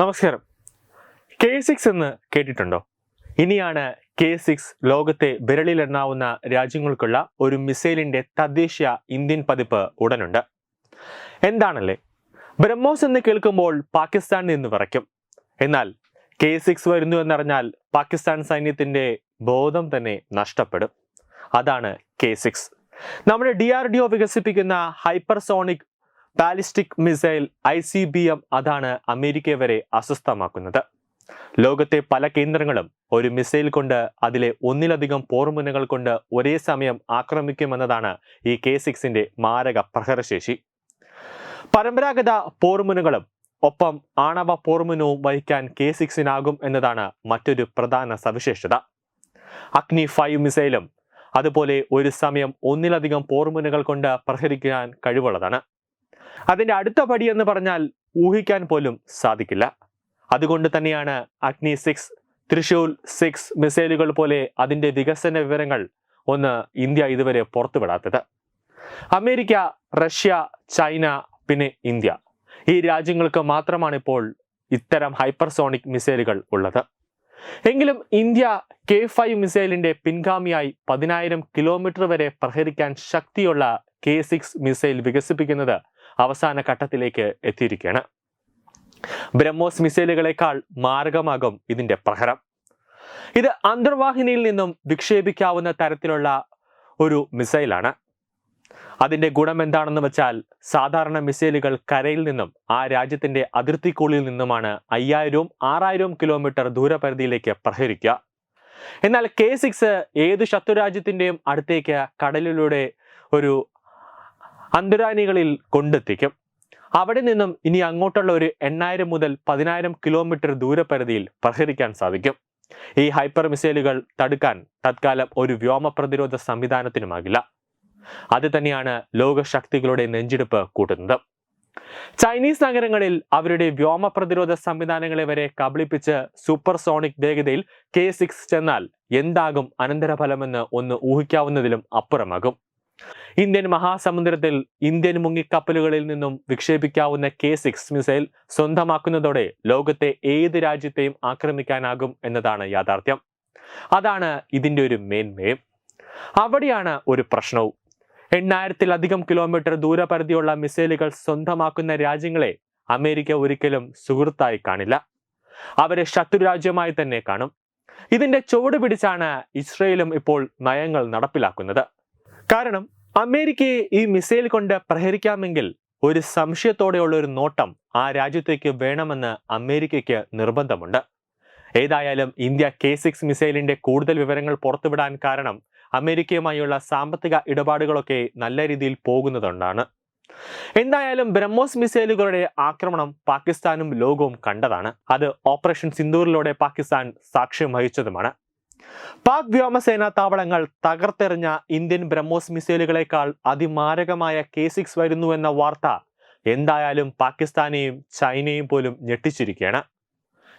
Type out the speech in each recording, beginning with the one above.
നമസ്കാരം. K six എന്ന് കേട്ടിട്ടുണ്ടോ? ഇനിയാണ് കെ സിക്സ് ലോകത്തെ വിരളിലെണ്ണാവുന്ന രാജ്യങ്ങൾക്കുള്ള ഒരു മിസൈലിന്റെ തദ്ദേശീയ ഇന്ത്യൻ പതിപ്പ് ഉടനുണ്ട്. എന്താണല്ലേ? ബ്രഹ്മോസ് എന്ന് കേൾക്കുമ്പോൾ പാകിസ്ഥാനിൽ നിന്ന് വിറയ്ക്കും എന്നാൽ കെ സിക്സ് വരുന്നു എന്നറിഞ്ഞാൽ പാകിസ്ഥാൻ സൈന്യത്തിന്റെ ബോധം തന്നെ നഷ്ടപ്പെടും. അതാണ് കെ സിക്സ്. നമ്മുടെ ഡി ആർ ഡി ഒ വികസിപ്പിക്കുന്ന hypersonic ballistic missile I C B M അതാണ് അമേരിക്കയെ വരെ അസ്വസ്ഥമാക്കുന്നത്. ലോകത്തെ പല കേന്ദ്രങ്ങളും ഒരു മിസൈൽ കൊണ്ട് അതിലെ ഒന്നിലധികം പോർമുനകൾ കൊണ്ട് ഒരേ സമയം ആക്രമിക്കുമെന്നതാണ് ഈ കെ സിക്സിന്റെ മാരക പ്രഹരശേഷി. പരമ്പരാഗത പോർമുനകളും ഒപ്പം ആണവ പോർമുനവും വഹിക്കാൻ കെ സിക്സിനാകും എന്നതാണ് മറ്റൊരു പ്രധാന സവിശേഷത. അഗ്നി ഫൈവ് മിസൈലും അതുപോലെ ഒരു സമയം ഒന്നിലധികം പോർമുനകൾ കൊണ്ട് പ്രഹരിക്കാൻ കഴിവുള്ളതാണ്. അതിന്റെ അടുത്ത പടി എന്ന് പറഞ്ഞാൽ ഊഹിക്കാൻ പോലും സാധിക്കില്ല. അതുകൊണ്ട് തന്നെയാണ് അഗ്നി സിക്സ് തൃശൂൽ സിക്സ് മിസൈലുകൾ പോലെ അതിന്റെ വികസന വിവരങ്ങൾ ഒന്ന് ഇന്ത്യ ഇതുവരെ പുറത്തുവിടാത്തത്. അമേരിക്ക റഷ്യ ചൈന പിന്നെ ഇന്ത്യ. ഈ രാജ്യങ്ങൾക്ക് മാത്രമാണ് ഇപ്പോൾ ഇത്തരം ഹൈപ്പർസോണിക് മിസൈലുകൾ ഉള്ളത്. എങ്കിലും ഇന്ത്യ കെ ഫൈവ് മിസൈലിന്റെ പിൻഗാമിയായി പതിനായിരം കിലോമീറ്റർ വരെ പ്രഹരിക്കാൻ ശക്തിയുള്ള കെ സിക്സ് മിസൈൽ വികസിപ്പിക്കുന്നത് അവസാന ഘട്ടത്തിലേക്ക് എത്തിയിരിക്കുകയാണ്. ബ്രഹ്മോസ് മിസൈലുകളെക്കാൾ മാരകമാകും ഇതിന്റെ പ്രഹരം. ഇത് അന്തർവാഹിനിയിൽ നിന്നും വിക്ഷേപിക്കാവുന്ന തരത്തിലുള്ള ഒരു മിസൈലാണ്. അതിന്റെ ഗുണം എന്താണെന്ന് വെച്ചാൽ സാധാരണ മിസൈലുകൾ കരയിൽ നിന്നും ആ രാജ്യത്തിന്റെ അതിർത്തിക്കുള്ളിൽ നിന്നുമാണ് അയ്യായിരവും ആറായിരവും കിലോമീറ്റർ ദൂരപരിധിയിലേക്ക് പ്രഹരിക്കുക. എന്നാൽ കെ സിക്സ് ഏത് ശത്രുരാജ്യത്തിന്റെയും അടുത്തേക്ക് കടലിലൂടെ ഒരു അന്തരാനികളിൽ കൊണ്ടെത്തിക്കും. അവിടെ നിന്നും ഇനി അങ്ങോട്ടുള്ള ഒരു എണ്ണായിരം മുതൽ പതിനായിരം കിലോമീറ്റർ ദൂരപരിധിയിൽ പ്രഹരിക്കാൻ സാധിക്കും. ഈ ഹൈപ്പർ മിസൈലുകൾ തടുക്കാൻ തത്കാലം ഒരു വ്യോമ പ്രതിരോധ സംവിധാനത്തിനുമാകില്ല. അത് തന്നെയാണ് ലോകശക്തികളുടെ നെഞ്ചെടുപ്പ് കൂട്ടുന്നത്. ചൈനീസ് നഗരങ്ങളിൽ അവരുടെ വ്യോമ പ്രതിരോധ സംവിധാനങ്ങളെ വരെ കബളിപ്പിച്ച് സൂപ്പർസോണിക് വേഗതയിൽ കെ സിക്സ് ചെന്നാൽ എന്താകും അനന്തരഫലമെന്ന് ഒന്ന് ഊഹിക്കാവുന്നതിലും അപ്പുറമാകും. ഇന്ത്യൻ മഹാസമുദ്രത്തിൽ ഇന്ത്യൻ മുങ്ങിക്കപ്പലുകളിൽ നിന്നും വിക്ഷേപിക്കാവുന്ന കെ സിക്സ് മിസൈൽ സ്വന്തമാക്കുന്നതോടെ ലോകത്തെ ഏത് രാജ്യത്തെയും ആക്രമിക്കാനാകും എന്നതാണ് യാഥാർത്ഥ്യം. അതാണ് ഇതിന്റെ ഒരു മേന്മയും അവിടെയാണ് ഒരു പ്രശ്നവും. എണ്ണായിരത്തിലധികം കിലോമീറ്റർ ദൂരപരിധിയുള്ള മിസൈലുകൾ സ്വന്തമാക്കുന്ന രാജ്യങ്ങളെ അമേരിക്ക ഒരിക്കലും സുഹൃത്തായി കാണില്ല. അവരെ ശത്രുരാജ്യമായി തന്നെ കാണും. ഇതിന്റെ ചുവട് പിടിച്ചാണ് ഇസ്രയേലും ഇപ്പോൾ നയങ്ങൾ നടപ്പിലാക്കുന്നത്. കാരണം അമേരിക്കയെ ഈ മിസൈൽ കൊണ്ട് പ്രഹരിക്കാമെങ്കിൽ ഒരു സംശയത്തോടെയുള്ള ഒരു നോട്ടം ആ രാജ്യത്തേക്ക് വേണമെന്ന് അമേരിക്കയ്ക്ക് നിർബന്ധമുണ്ട്. ഏതായാലും ഇന്ത്യ കെ സിക്സ് മിസൈലിന്റെ കൂടുതൽ വിവരങ്ങൾ പുറത്തുവിടാൻ കാരണം അമേരിക്കയുമായുള്ള സാമ്പത്തിക ഇടപാടുകളൊക്കെ നല്ല രീതിയിൽ പോകുന്നതുകൊണ്ടാണ്. എന്തായാലും ബ്രഹ്മോസ് മിസൈലുകളുടെ ആക്രമണം പാകിസ്ഥാനും ലോകവും കണ്ടതാണ്. അത് ഓപ്പറേഷൻ സിന്ദൂറിലൂടെ പാകിസ്ഥാൻ സാക്ഷ്യം വഹിച്ചതുമാണ്. പാക് വ്യോമസേന താവളങ്ങൾ തകർത്തെറിഞ്ഞ ഇന്ത്യൻ ബ്രഹ്മോസ് മിസൈലുകളേക്കാൾ അതിമാരകമായ കെ സിക്സ് വരുന്നു എന്ന വാർത്ത എന്തായാലും പാകിസ്ഥാനെയും ചൈനയും പോലും ഞെട്ടിച്ചിരിക്കുകയാണ്.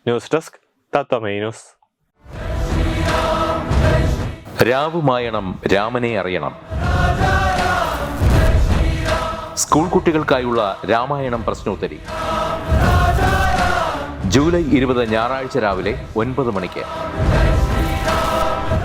ന്യൂസ് ഡെസ്ക് തത്വമേ രാവുമായണം രാമനെ അറിയണം. സ്കൂൾ കുട്ടികൾക്കായുള്ള രാമായണം പ്രശ്നോത്തരി. ജൂലൈ ഇരുപത് ഞായറാഴ്ച രാവിലെ ഒൻപത് മണിക്ക്.